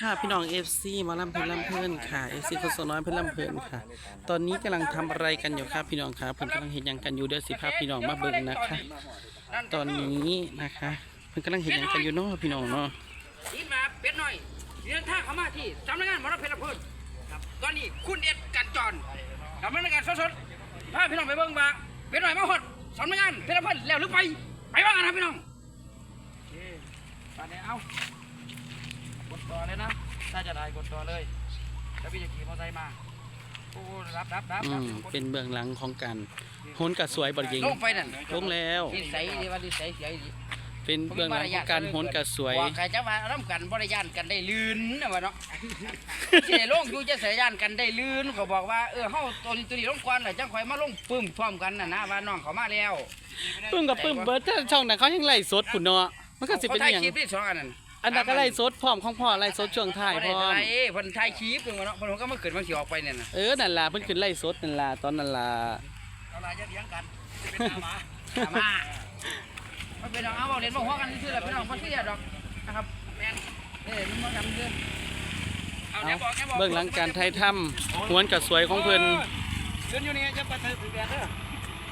ค่ะพี่น้องเอฟซีมาลำเพลินลำเพลินค่ะเอฟซีคนสน้อยเพลินลำเพลินค่ะ ตอนนี้กำลังทำอะไรกันอยู่ครับพี่น้องครับเพิ่นกำลังเห็นยังกันอยู่เด้อสิภาพพี่น้องมาเบิ่งนะคะ ตอนนี้นะคะเพิ่นกำลังเห็นยังกันอยู่เนาะพี่น้องเนาะทีมมาเป็ดหน่อยเดินทางเข้ามาที่สำนักงานมรดกเพชรพูนครับตอนนี้คุณเอ็ดกันจรสำนักงานสดๆพาพี่น้องไปเบิ่งว่าเป็ดหน่อยมาหดสำนักงานเพชรพูนแล้วหรือไปไปบ้างกันครับพี่น้องโอเคตอนนี้เอา กดต่อเลยนะ ถ้าจะได้กดต่อเลย แล้วพี่จะขี่มอเตอร์ไซค์มาโอ้รับรับรับอืรับมเป็นเบื้องหลังของการโหนกระสวยบดยิงลงไปนั่นลงแล้ว นิสัยดีว่านิสัยเสียดีเป็นเบื้องหลังของการโหนกระสวยบอกใครจะมาร่ำกันบริยานกันได้ลื่นนะวะเนาะเจลงอยู่จะเสียยานกันได้ลื่นเขาบอกว่าเออเฮาตัวนี้ตัวนี้ลงก่อนแล้วจังค่อยมาลงปึ้มพร้อมกันน่ะนะว่าน้องเขามาแล้วปึ้มกับปึ้มเบิร์ดถ้าช่องนั้นเขายังไล่สดผุนเนาะมันก็สิเป็นขาถ่ายอย่างคลิปที่สองอันนั้น อันนั้นก็ไล่สดพร้อมของพ่อไล่สดช่วงท้ายบ่พได้ร้อมถ่ายเพิ่นถ่ายคลิปเพิ่นว่าเนาะเพิ่นก็มาเกิดมาสิออกไปเนี่ยน่ะเออนั่นล่ะเพิ่นขึ้นไล่สดนั่นล่ะตอนนั้นล่ะเอาล่ะจะเลี้ยงกันเป็นตาหมาตาหมามันเป็นดอกเอาบ่เล่นบ่ฮู้กันซื่อๆแหละพี่น้องบ่เสียดอกนะครับแม่นเอ้ยมันบ่กันซื่อเอาเอาแกบอกแกบอกเบื้องหลังการไทยถ้ำหวนกระสวยของเพิ่นเดินอยู่นี่จะไปเถิดถึงแดนเด้อ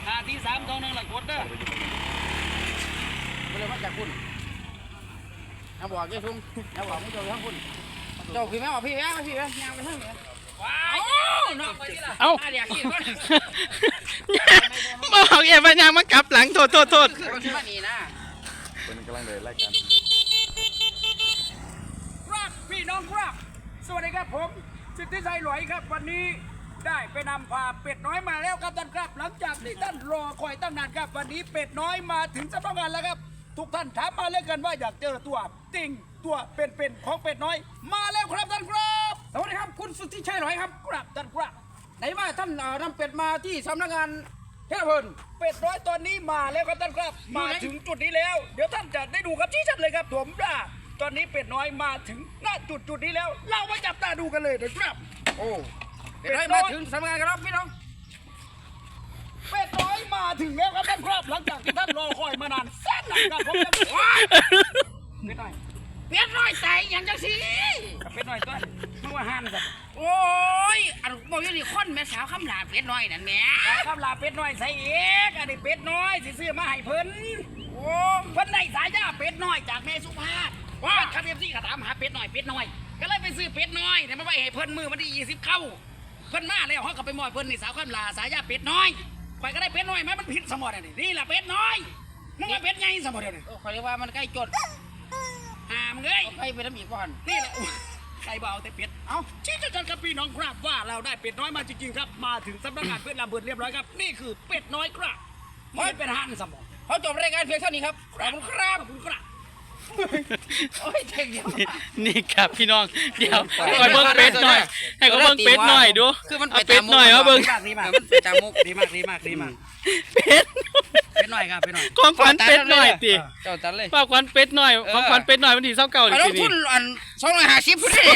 หาที่สามสองหนึ่งหลักกดเด้อไปเลยมาจากคุณ เอาบอกเจ้าทุ่งเอาบอกมึงเจ้าทั้งคุณเจ้าพี่แม่บอกพี่แม่พี่แม่ยางไปทั้งเหนือว้าวน้องไปที่ละเอ้าเดี๋ยวขี้ก่อนบอกเอ๋ปัญญางมากลับหลังโทษโทษโทษคนที่มานี่นะเป็นกำลังเลยไล่กันครับพี่น้องครับสวัสดีครับผมสิทธิชัยหลอยครับวันนี้ได้ไปนำพาเป็ดน้อยมาแล้วครับท่านครับ หลังจากที่ท่านรอคอยตั้งนานครับ วันนี้เป็ดน้อยมาถึงสำนักงานแล้วครับ ทุกท่านถามมาเล่นกันว่าอยากเจอตัวจริงตัวเป็นๆของเป็ดน้อย มาแล้วครับท่านครับสวัสดีครับคุณสุทธิชัยหลอยครับครับท่านครับไหนว่าท่านเอ่อนำเป็ดมาที่สำนักงานเพชรเพลินเป็ดน้อยตอนนี้มาแล้วครับท่านครับ มาถึงจุดนี้แล้ว เดี๋ยวท่านจะได้ดูครับที่ชัดเลยครับผมว่าตอนนี้เป็ดน้อยมาถึงหน้าจุดจุดนี้แล้ว เรามาจับตาดูกันเลยนะครับ โอ้เป็ดน้อยมาถึงสำนักงานครับพี่น้องเป็ดน้อย มาถึงแล้วครับท่านครับหลังจากที่ท่านรอคอยมานานแสนนานครับผมจะว้ายเป็ดน้อยเป็ดน้อยใส่ยังจังสิเป็ดน้อยตัวเมื่อวานห้ามสัตว์โอ้ยอันบอกอยู่นี่คนแม่สาวคำลาเป็ดน้อยนั่นแหม่คำลาเป็ดน้อยใส่เอกอันนี้เป็ดน้อยสิซื้อมาให้เพิ่นโอ้เพิ่นได้สายยาเป็ดน้อยจากแม่สุภาพว่าคาเบียซี่ก็ถามหาเป็ดน้อยเป็ดน้อย ก็เลยไปซื้อเป็ดน้อยแต่มาไว้ให้เพิ่นมือวันที่ยี่สิบเข้าเพิ่นมาแล้วเขาก็ไปมอยเพิ่นนี่สาวคำลาสายยาเป็ดน้อย ข่อยก็ได้เป็ดน้อยไหมมันผิดสมอดนี่นี่แหละเป็ดน้อยมึงว่าเป็ดใหญ่สมอดเดียวนี่ข่อยเรียกว่ามันใกล้จดหามเงยใกล้ไปน้ำอีกก่อนนี่แหละใครเบเอาแต่เป็ด เอาชี้ชัดๆครับพี่น้องครับว่าเราได้เป็ดน้อยมาจริงๆครับ มาถึงสำนักงานเป็ดลำเบิดเรียบร้อยครับ นี่คือเป็ดน้อยครับไม่เป็นหันสมอเขาจบรายการเพียงเท่านี้ครับ ขอบคุณครับขอบคุณครับ โอ้ยเท่งเดียวนี่ครับพี่น้อง เดี๋ยวให้เขาเบิ่งเป็ดหน่อย ให้เขาเบิ่งเป็ดหน่อยดูคือมันเอาเป็ดหน่อยมาเบิ่งดีมากมันไปตามมุกดีมากดีมากดีมากเป็ดเป็ดหน่อยครับเป็ดหน่อยของขวัญเป็ดหน่อยติเจ้าตันเลยฝากขวัญเป็ดหน่อย ของขวัญเป็ดหน่อยวันที่เศร้าเก่าเอาดิลทีงนี้ทุนอันสองร้อยห้าสิบพุ่นนี่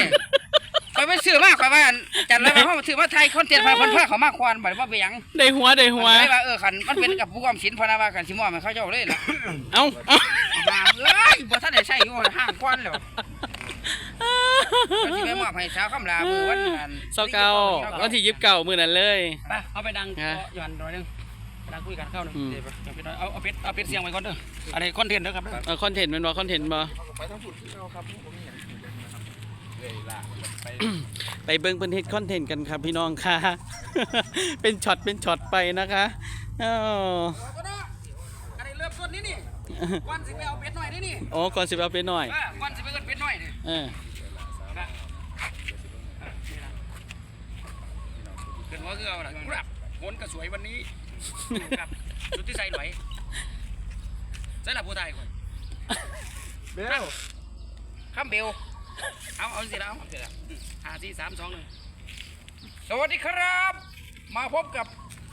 คอยไปซื้อมาคอยว่าอันจันแล้วเขาถือว่าไทยคอนเทนต์พาคนพาเขามาควานบ่ได้ว่าไปหยังได้หัวได้หัว ไม่ว่าเออขันมันเป็นกับผู้ความสินพนาว่ากันสิมอมันเขาเจ้าเลยล่ะเอ้าเอ้า ห้ามเอ้ยบ่ทันได้ใช้อยู่ห้ามควานแล้วมันสิไปมอบให้สาวคำลามือวันนั้นเศร้าเก่าวันที่ยิบเก่ามือนั้นเลย ไปเอาไปดังฮะหย่อนหน่อยหนึงไปดังคุยกันเข้าหนึ่งอืมเดี๋ยวไปเอาเป็ดเอาเอาเป็ดเอาเป็ดเสียงไว้ก่อนเด้ออะไรคอนเทนต์เด้อครับเด้อ เออคอนเทนต์แมันบ่คอนเทนต์บ่เลยล่ะไปไปเบิ่งเพิ่นเฮ็ดคอนเทนต์กันครับพี่น้องค่ะ เป็นช็อตเป็นช็อตไปนะคะอ้าว ก็ได้อันนี้เริ่มต้นนี่ นี่วันสิไปเอาเป็ดหน่อยนี่นี่อ๋อก่อนสิไปเอาเป็ดหน่อยเออวันสิไปเกินเป็ดหน่อยนี่เออนะเกินว่าคือเอาล่ะครับโหนกระสวยวันนี้อยู่กับชุดที่ใส่หน่อยใส่ละผู้ไทยคนเบลข้ามเบลเอาเอาสิละเอาสิละห้าสี่สามสองหนึ่งสวัสดีครับ มาพบกับ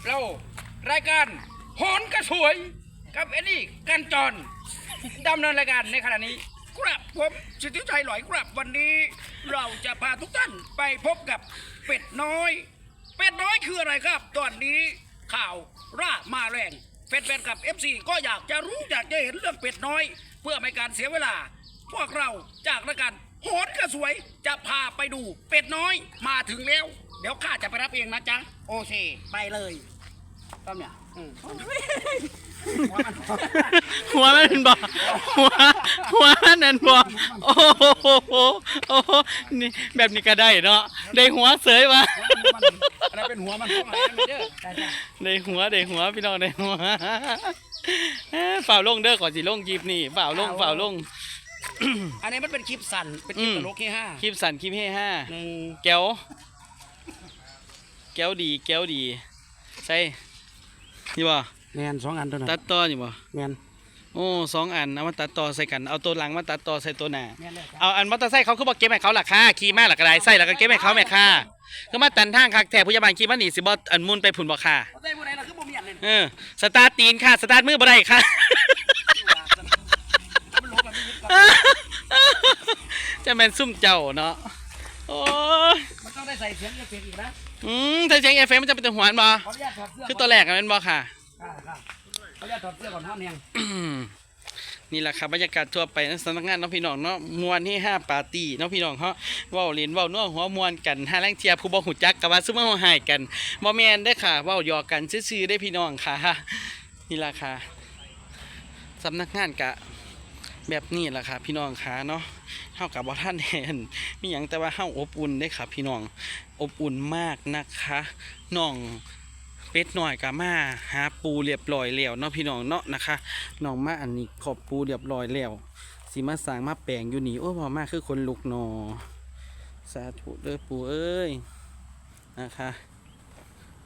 เรารายการโหนกระสวย กับเอ็ดดี้กันจรดำเนินรายการในขณะนี้ ครับผมสิทธิชัยหลอยครับวันนี้เราจะพาทุกท่านไปพบกับเป็ดน้อย เป็ดน้อยคืออะไรครับ ตอนนี้ข่าวร่ามาแรงแฟนๆกับ FC ก็อยากจะรู้อยากจะเห็นเรื่องเป็ดน้อย เพื่อไม่การเสียเวลา พวกเราจากรายการโหนก็สวยจะพาไปดูเป็ดน้อยมาถึงแล้ว เดี๋ยวข้าจะไปรับเองนะจ๊ะ โอเค ไปเลย ต้อมเนี่ยอืมหัวมันหัวมันเป็นบ่หัวหัวมันนั่นบ่โอ้โหโอ้โหนี่แบบนี้ก็ได้เนาะได้หัวเสยมาอันนั้นเป็นหัวมันเข้ามาไม่เด้อใช่ใช่ได้หัวได้หัวพี่น้องได้หัวเอ้อฝ่าวลงเด้อก่อนสิลงจีบนี่ฝ่าวลงฝ่าวลง อันนี้มันเป็นคลิปสั่นเป็นคลิปอืมตลกที่ห้าคลิปสั่นคลิปเฮห้า หนึ่ง แก้ว แก้วดี แก้วดี ใช่ นี่บ่แมนสองอันเท่านั้นตัดต่อนี่บ่แมนโอ้สองอันเอามาตัดต่อใส่กันเอาตัวหลังมาตัดต่อใส่ตัวหน้าแมนเลยเอาอันมอเตอร์ไซค์เขาคือบอกเก็บให้เขาหลักค่าขี่มาหลักกระไดใส่แล้วก็เก็บให้เขาแม่ค่าก็มาตันทางคักแถบพยาบาลขี่มาหนีสิบออันมุนไปผุนบ่ค่าได้ผู้ใดล่ะคือบ่มีอันเลยเออสตาร์ทตีนค่ะสตาร์ทมือบ่ได้ค่ะ มันลบกันไม่ยึดกันจะแม่นซุ่มเจ้าเนาะโอ้ยมันต้องได้ใส่เสียงเอฟเฟกต์อีกนะ อืมถ้าเสียงเอฟเอ็มมันจะเป็นตัวหวานบ่ขออนุญาตถอดเสื้อคือตัวแรกกันแม่นบ่ค่ะครับครับขออนุญาตถอดเสื้อก่อนห้ามเนียงอืมนี่แหละครับบรรยากาศทั่วไปในสำนักงานเน้องพี่น้องเนาะมวนที่ห้าปาร์ตี้เน้องพี่น้องเฮาเว้าเล่นเว้านัวหัวมวนกันหาแรงเทียบผู้บ่หูจักกับว่าซุมื้อเฮาหายกันบ่แม่นเด้อค่ะเว้าหยอกกันซื่อๆได้อพี่น้องค่ะ นี่ล่ะค่ะสำนักงานกะแบบนี้ล่ะค่ะพี่น้องค่ะเนาะ เฮากับบ่าท่านเห็นมีหยังแต่ว่าเฮาอบอุ่นได้อค่ะพี่น้องอบอุ่นมากนะคะน้องเป็ดหน่อยกับมาหาปูเรียบร้อยแล้วเนาะพี่น้องเนาะนะคะน้องมาอันนี้ขอบปูเรียบร้อยแล้วสีมาสางมาแปลงอยู่นี่โอ้พอมากคือคนลุกหนอสาธุเด้อปูเอ้ยนะคะ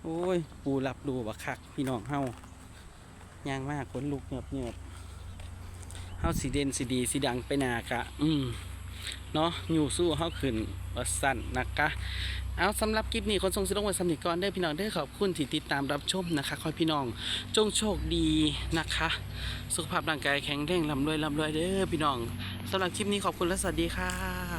โอ้ยปูรับดูบักคักพี่น้องเฮาย่างมากคนลุกเงียบเงียบ เฮาสีเด่นสีดีสีดังไปนากะอืมเนาะอยู่สู้เฮาขึ้นวัสั่นนะคะเอาสำหรับคลิปนี้คนทรงสิลงไว้สำนิกรได้พี่น้องได้ขอบคุณที่ติดตามรับชมนะคะขอพี่น้องจงโชคดีนะคะ สุขภาพร่างกายแข็งแรงลำรวยลำรวยเด้อพี่น้องสำหรับคลิปนี้ขอบคุณและสวัสดีค่ะ